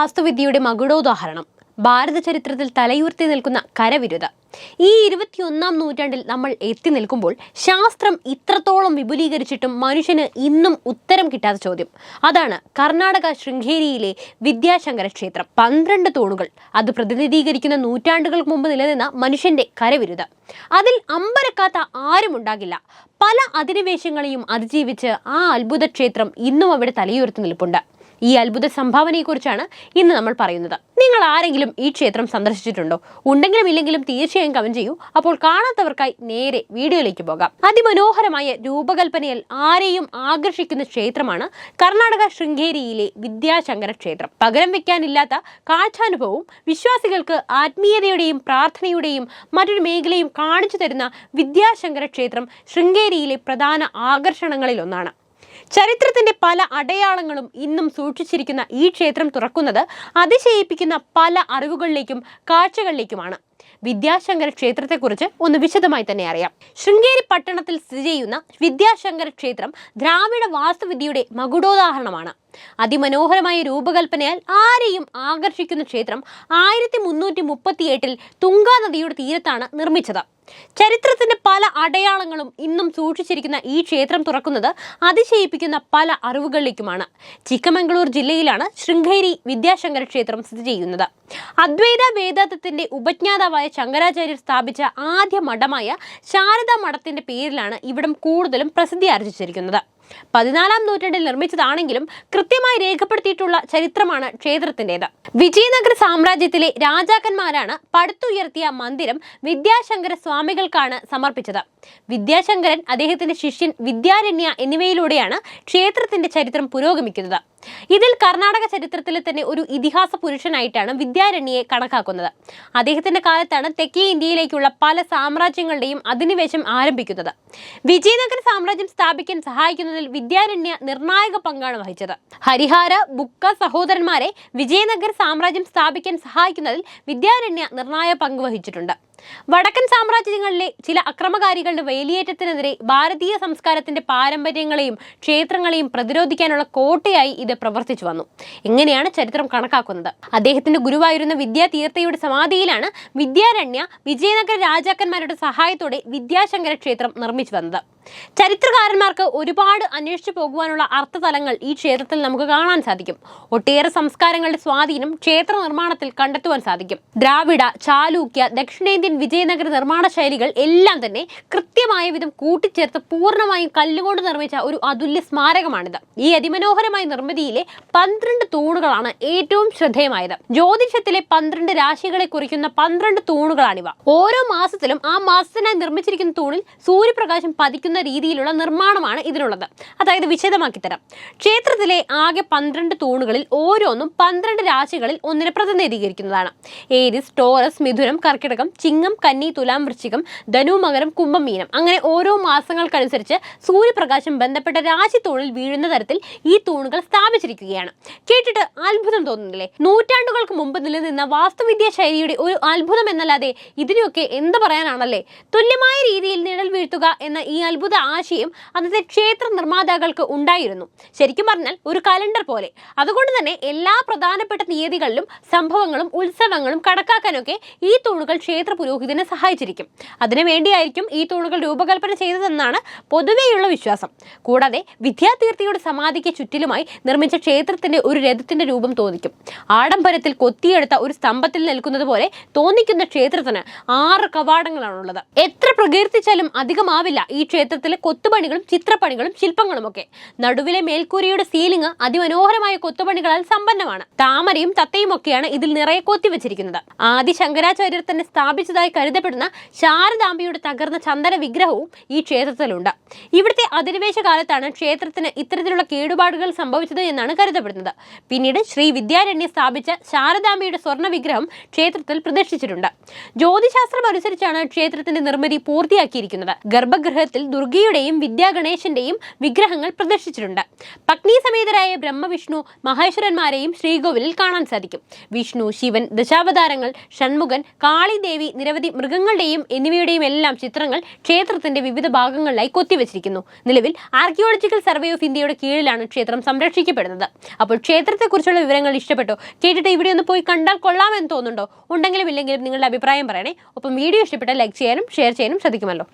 വാസ്തുവിദ്യയുടെ മകുടോദാഹരണം. ഭാരത ചരിത്രത്തിൽ തലയുയർത്തി നിൽക്കുന്ന കരവിരുത. ഈ ഇരുപത്തിയൊന്നാം നൂറ്റാണ്ടിൽ നമ്മൾ എത്തി നിൽക്കുമ്പോൾ ശാസ്ത്രം ഇത്രത്തോളം വിപുലീകരിച്ചിട്ടും മനുഷ്യന് ഇന്നും ഉത്തരം കിട്ടാത്ത ചോദ്യം. അതാണ് കർണാടക ശൃംഗേരിയിലെ വിദ്യാശങ്കര ക്ഷേത്രം. പന്ത്രണ്ട് തൂണുകൾ. അത് പ്രതിനിധീകരിക്കുന്ന നൂറ്റാണ്ടുകൾക്ക് മുമ്പ് നിലനിന്ന മനുഷ്യന്റെ കരവിരുത. അതിൽ അമ്പരക്കാത്ത ആരും ഉണ്ടാകില്ല പല അധിനിവേശങ്ങളെയും അതിജീവിച്ച് ആ അത്ഭുത ക്ഷേത്രം ഇന്നും അവിടെ തലയുയർത്തി നിൽപ്പുണ്ട്. ഈ അത്ഭുത സംഭാവനയെക്കുറിച്ചാണ് ഇന്ന് നമ്മൾ പറയുന്നത്. നിങ്ങൾ ആരെങ്കിലും ഈ ക്ഷേത്രം സന്ദർശിച്ചിട്ടുണ്ടോ? ഉണ്ടെങ്കിലും ഇല്ലെങ്കിലും തീർച്ചയായും കമന്റ് ചെയ്യൂ. അപ്പോൾ കാണാത്തവർക്കായി നേരെ വീഡിയോയിലേക്ക് പോകാം. അതിമനോഹരമായ രൂപകൽപ്പനയിൽ ആരെയും ആകർഷിക്കുന്ന ക്ഷേത്രമാണ് കർണാടക ശൃംഗേരിയിലെ വിദ്യാശങ്കര ക്ഷേത്രം. പകരം വെക്കാനില്ലാത്ത കാഴ്ചാനുഭവവും വിശ്വാസികൾക്ക് ആത്മീയതയുടെയും പ്രാർത്ഥനയുടെയും മറ്റൊരു മേഖലയും കാണിച്ചു തരുന്ന വിദ്യാശങ്കര ക്ഷേത്രം ശൃംഗേരിയിലെ പ്രധാന ആകർഷണങ്ങളിൽ ഒന്നാണ് ചരിത്രത്തിന്റെ പല അടയാളങ്ങളും ഇന്നും സൂക്ഷിച്ചിരിക്കുന്ന ഈ ക്ഷേത്രം തുറക്കുന്നത് അതിശയിപ്പിക്കുന്ന പല അറിവുകളിലേക്കും കാഴ്ചകളിലേക്കുമാണ്. വിദ്യാശങ്കര ക്ഷേത്രത്തെക്കുറിച്ച് ഒന്ന് വിശദമായി തന്നെ അറിയാം. ശൃംഗേരി പട്ടണത്തിൽ സ്ഥിതി ചെയ്യുന്ന വിദ്യാശങ്കര ക്ഷേത്രം ദ്രാവിഡ വാസ്തുവിദ്യയുടെ മകുടോദാഹരണമാണ്. അതിമനോഹരമായ രൂപകൽപ്പനയാൽ ആരെയും ആകർഷിക്കുന്ന ക്ഷേത്രം ആയിരത്തി മുന്നൂറ്റി മുപ്പത്തിയെട്ടിൽ തുങ്കാ നദിയുടെ തീരത്താണ് നിർമ്മിച്ചത്. ചരിത്രത്തിന്റെ പല അടയാളങ്ങളും ഇന്നും സൂക്ഷിച്ചിരിക്കുന്ന ഈ ക്ഷേത്രം തുറക്കുന്നത് അതിശയിപ്പിക്കുന്ന പല അറിവുകളിലേക്കുമാണ്. ചിക്കമംഗളൂർ ജില്ലയിലാണ് ശൃംഗേരി വിദ്യാശങ്കര ക്ഷേത്രം സ്ഥിതി ചെയ്യുന്നത്. അദ്വൈത വേദാന്തത്തിന്റെ ഉപജ്ഞാതാവായ ശങ്കരാചാര്യർ സ്ഥാപിച്ച ആദ്യ മഠമായ ശാരദാ മഠത്തിന്റെ പേരിലാണ് ഇവിടം കൂടുതലും പ്രസിദ്ധി ആർജിച്ചിരിക്കുന്നത്. പതിനാലാം നൂറ്റാണ്ടിൽ നിർമ്മിച്ചതാണെങ്കിലും കൃത്യമായി രേഖപ്പെടുത്തിയിട്ടുള്ള ചരിത്രമാണ് ക്ഷേത്രത്തിന്റെത്. വിജയനഗര സാമ്രാജ്യത്തിലെ രാജാക്കന്മാരാണ് പടുത്തുയർത്തിയ മന്ദിരം വിദ്യാശങ്കര സ്വാമികൾക്കാണ് സമർപ്പിച്ചത്. വിദ്യാശങ്കരൻ അദ്ദേഹത്തിന്റെ ശിഷ്യൻ വിദ്യാരണ്യ എന്നിവയിലൂടെയാണ് ക്ഷേത്രത്തിന്റെ ചരിത്രം പുരോഗമിക്കുന്നത്. ഇതിൽ കർണാടക ചരിത്രത്തിലെ തന്നെ ഒരു ഇതിഹാസ പുരുഷനായിട്ടാണ് വിദ്യാരണ്യെ കണക്കാക്കുന്നത്. അദ്ദേഹത്തിന്റെ കാലത്താണ് തെക്കേ ഇന്ത്യയിലേക്കുള്ള പല സാമ്രാജ്യങ്ങളുടെയും അധിനിവേശം ആരംഭിക്കുന്നത്. വിജയനഗര സാമ്രാജ്യം സ്ഥാപിക്കാൻ സഹായിക്കുന്നതിൽ വിദ്യാരണ്യ നിർണായക പങ്കാണ് വഹിച്ചത്. ഹരിഹാര ബുക്ക സഹോദരന്മാരെ വിജയനഗര സാമ്രാജ്യം സ്ഥാപിക്കാൻ സഹായിക്കുന്നതിൽ വിദ്യാരണ്യ നിർണായക പങ്ക് വഹിച്ചിട്ടുണ്ട്. വടക്കൻ സാമ്രാജ്യങ്ങളിലെ ചില അക്രമകാരികളുടെ വേലിയേറ്റത്തിനെതിരെ ഭാരതീയ സംസ്കാരത്തിന്റെ പാരമ്പര്യങ്ങളെയും ക്ഷേത്രങ്ങളെയും പ്രതിരോധിക്കാനുള്ള കോട്ടയായി ഇത് പ്രവർത്തിച്ചു വന്നു. ഇങ്ങനെയാണ് ചരിത്രം കണക്കാക്കുന്നത്? അദ്ദേഹത്തിന്റെ ഗുരുവായിരുന്ന വിദ്യാതീർത്ഥയുടെ സമാധിയിലാണ് വിദ്യാരണ്യ വിജയനഗര രാജാക്കന്മാരുടെ സഹായത്തോടെ വിദ്യാശങ്കര ക്ഷേത്രം നിർമ്മിച്ചു വന്നത്. ചരിത്രകാരന്മാർക്ക് ഒരുപാട് അന്വേഷിച്ചു പോകുവാനുള്ള അർത്ഥതലങ്ങൾ ഈ ക്ഷേത്രത്തിൽ നമുക്ക് കാണാൻ സാധിക്കും. ഒട്ടേറെ സംസ്കാരങ്ങളുടെ സ്വാധീനം ക്ഷേത്ര നിർമ്മാണത്തിൽ കണ്ടെത്തുവാൻ സാധിക്കും. ദ്രാവിഡ ചാലൂക്യ ദക്ഷിണേന്ത്യൻ വിജയനഗര നിർമ്മാണ ശൈലികൾ എല്ലാം തന്നെ കൃത്യമായ വിധം കൂട്ടിച്ചേർത്ത് പൂർണമായും കല്ലുകൊണ്ട് നിർമ്മിച്ച ഒരു അതുല്യ സ്മാരകമാണിത്. ഈ അതിമനോഹരമായ നിർമ്മിതിയിലെ പന്ത്രണ്ട് തൂണുകളാണ് ഏറ്റവും ശ്രദ്ധേയമായത്. ജ്യോതിഷത്തിലെ പന്ത്രണ്ട് രാശികളെ കുറിക്കുന്ന പന്ത്രണ്ട് തൂണുകളാണിവ. ഓരോ മാസത്തിലും ആ മാസത്തിനായി നിർമ്മിച്ചിരിക്കുന്ന തൂണിൽ സൂര്യപ്രകാശം പതിക്കുന്ന രീതിയിലുള്ള നിർമ്മാണമാണ് ഇതിനുള്ളത് അതായത് വിശദമാക്കി തരാം ക്ഷേത്രത്തിലെ ആകെ പന്ത്രണ്ട് തൂണുകളിൽ ഓരോന്നും പന്ത്രണ്ട് രാശികളിൽ ഒന്നിനെ പ്രതിനിധീകരിക്കുന്നതാണ്. ഏരിസ് ടോറസ് മിഥുനം കർക്കിടകം ചിങ്ങം കന്നി തുലാം വൃശ്ചികം ധനു മകരം കുംഭം മീനം. അങ്ങനെ ഓരോ മാസങ്ങൾക്കനുസരിച്ച് സൂര്യപ്രകാശം ബന്ധപ്പെട്ട രാശി തൂണിൽ വീഴുന്ന തരത്തിൽ ഈ തൂണുകൾ സ്ഥാപിച്ചിരിക്കുകയാണ്. കേട്ടിട്ട് അത്ഭുതം തോന്നുന്നില്ലേ? നൂറ്റാണ്ടുകൾക്ക് മുമ്പ് നിലനിന്ന വാസ്തുവിദ്യാ ശൈലിയുടെ ഒരു അത്ഭുതം എന്നല്ലാതെ ഇതിനെയൊക്കെ എന്ത് പറയാനാണല്ലേ? തുല്യമായ രീതിയിൽ നിഴൽ വീഴ്ത്തുക എന്ന ഈ അത്ഭുത ആശയം അന്നത്തെ ക്ഷേത്ര നിർമ്മാതാക്കൾക്ക് ഉണ്ടായിരുന്നു. ശരിക്കും പറഞ്ഞാൽ ഒരു കലണ്ടർ പോലെ. അതുകൊണ്ട് തന്നെ എല്ലാ പ്രധാനപ്പെട്ട തീയതികളിലും സംഭവങ്ങളും ഉത്സവങ്ങളും കണക്കാക്കാനൊക്കെ ഈ തൂണുകൾ ക്ഷേത്ര പുരോഹിതനെ സഹായിച്ചിരിക്കും. അതിനു വേണ്ടിയായിരിക്കും ഈ തൂണുകൾ രൂപകൽപ്പന ചെയ്തതെന്നാണ് പൊതുവെയുള്ള വിശ്വാസം. കൂടാതെ വിദ്യാതീർത്ഥിയുടെ സമാധിക്ക് ചുറ്റിലുമായി നിർമ്മിച്ച ക്ഷേത്രത്തിന്റെ ഒരു രഥത്തിന്റെ രൂപം തോന്നിക്കും. ആഡംബരത്തിൽ കൊത്തിയെടുത്ത ഒരു സ്തംഭത്തിൽ നിൽക്കുന്നത് പോലെ തോന്നിക്കുന്ന ക്ഷേത്രത്തിന് ആറ് കവാടങ്ങളാണുള്ളത്. എത്ര പ്രകീർത്തിച്ചാലും അധികമാവില്ല ഈ ക്ഷേത്രത്തിലെ കൊത്തുപണികളും ചിത്രപ്പണികളും ശില്പങ്ങളും ഒക്കെ നടുവിലെ മേൽക്കൂരയുടെ സീലിംഗ് അതിമനോഹരമായ കൊത്തുപണികളാൽ സമ്പന്നമാണ്. താമരയും തത്തയും ഒക്കെയാണ് ഇതിൽ നിറയെ കൊത്തി വെച്ചിരിക്കുന്നത് ആദി ശങ്കരാചാര്യർ തന്നെ സ്ഥാപിച്ചതായി കരുതപ്പെടുന്ന ശാരദാംബയുടെ തകർന്ന ചന്ദന വിഗ്രഹവും ഈ ക്ഷേത്രത്തിലുണ്ട്. ഇവിടുത്തെ അധിനിവേശ കാലത്താണ് ക്ഷേത്രത്തിന് ഇത്തരത്തിലുള്ള കേടുപാടുകൾ സംഭവിച്ചത് എന്നാണ് കരുതപ്പെടുന്നത്. പിന്നീട് ശ്രീ വിദ്യാരണ്യ സ്ഥാപിച്ച ശാരദാംബയുടെ സ്വർണ വിഗ്രഹം ക്ഷേത്രത്തിൽ പ്രതിഷ്ഠിച്ചിട്ടുണ്ട് ജ്യോതിശാസ്ത്രം അനുസരിച്ചാണ് ക്ഷേത്രത്തിന്റെ നിർമ്മിതി പൂർത്തിയാക്കിയിരിക്കുന്നത്. ഗർഭഗൃഹത്തിൽ ദുർഗയുടെയും വിദ്യാഗണേശന്റെയും വിഗ്രഹങ്ങൾ പ്രദർശിച്ചിട്ടുണ്ട്. പത്നി സമേതരായ ബ്രഹ്മവിഷ്ണു മഹേശ്വരന്മാരെയും ശ്രീകോവിലിൽ കാണാൻ സാധിക്കും. വിഷ്ണു ശിവൻ ദശാവതാരങ്ങൾ ഷൺമുഖൻ കാളിദേവി നിരവധി മൃഗങ്ങളുടെയും എന്നിവയുടെയും എല്ലാം ചിത്രങ്ങൾ ക്ഷേത്രത്തിന്റെ വിവിധ ഭാഗങ്ങളിലായി കൊത്തിവെച്ചിരിക്കുന്നു. നിലവിൽ ആർക്കിയോളജിക്കൽ സർവേ ഓഫ് ഇന്ത്യയുടെ കീഴിലാണ് ക്ഷേത്രം സംരക്ഷിക്കപ്പെടുന്നത്. അപ്പോൾ ക്ഷേത്രത്തെക്കുറിച്ചുള്ള വിവരങ്ങൾ ഇഷ്ടപ്പെട്ടോ? കേട്ടിട്ട് ഇവിടെ ഒന്ന് പോയി കണ്ടാൽ കൊള്ളാമെന്ന് തോന്നുന്നുണ്ടോ? ഉണ്ടെങ്കിലും ഇല്ലെങ്കിലും നിങ്ങളുടെ അഭിപ്രായം പറയണേ. ഒപ്പം വീഡിയോ ഇഷ്ടപ്പെട്ടാൽ ലൈക്ക് ചെയ്യാനും ഷെയർ ചെയ്യാനും ശ്രദ്ധിക്കുമല്ലോ.